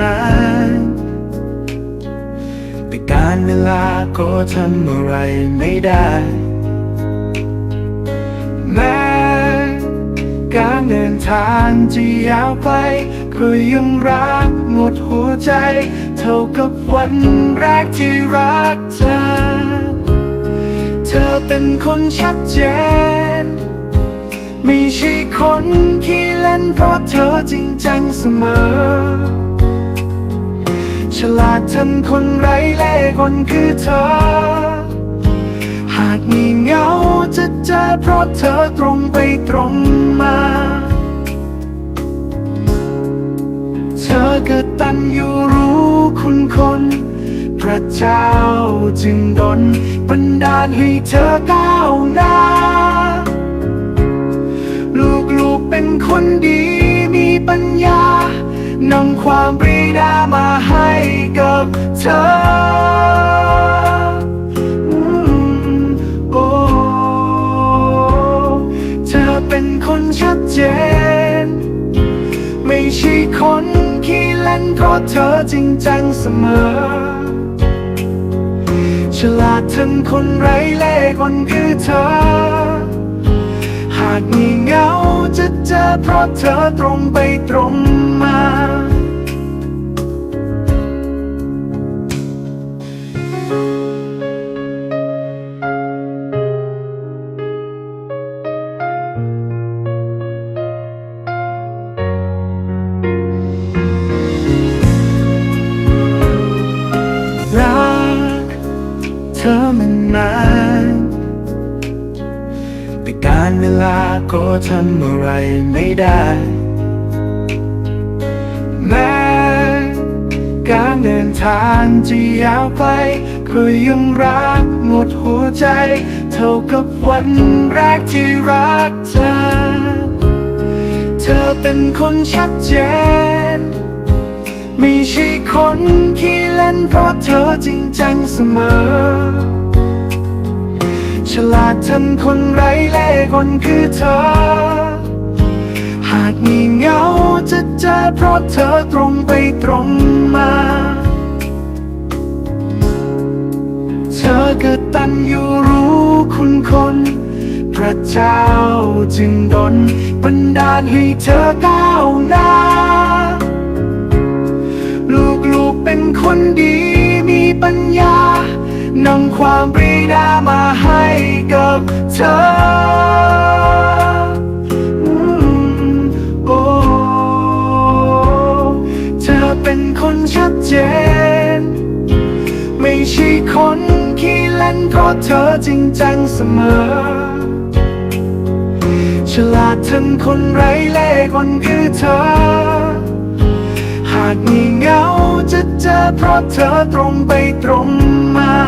นาน แต่การเวลาก็ทำอะไรไม่ได้ แม้การเดินทางจะยาวไปก็ยังรักหมดหัวใจ เท่ากับวันแรกที่รักเธอ เธอเป็นคนชัดเจนไม่ใช่คนขี้เล่นเพราะเธอจริงจังเสมอันคนไร้เล่ห์คนคือเธอ หากมีเหงาจะเจอเพราะเธอตรงไปตรงมา เธอเกิดตันอยู่รู้คุณคนพระเจ้าจึงดลบันดาลให้เธอก้าวหน้า ลูกๆเป็นคนดีมีปัญญา นำความปรีดามาให้กับเธออืมโอ้เธอเป็นคนชัดเจน ไม่ใช่คนขี้เล่นเพราะเธอจริงจังเสมอ ฉลาดทันคนไร้เล่ห์คนคือเธอ หากมีเงาจะเจอเพราะเธอตรงไปตรง นานแต่การเวลาก็ทำอะไรไม่ได้ แม้การเดินทางจะยาวไปก็ยังรักหมดหัวใจ เท่ากับวันแรกที่รักเธอ เธอเป็นคนชัดเจน ไม่ใช่คนขี้เล่นเพราะเธอจริงจังเสมอ ฉลาดทันคนไร้เล่ห์คนคือเธอ หากมีเหงาจะเจอเพราะเธอตรงไปตรงมา เธอเกิดตันอยู่รู้คุณคน พระเจ้าจึงดลบันดาลให้เธอก้าวหน้า ลูกๆเป็นคนดีมีปัญญา นำความปรีดามาให้กับเธออืมโอ้เธอเป็นคนชัดเจน ไม่ใช่คนขี้เล่นเพราะเธอจริงจังเสมอ ฉลาดทันคนไร้เล่ห์คนคือเธอ หากมีเงาจะเจอเพราะเธอตรงไปตรงมา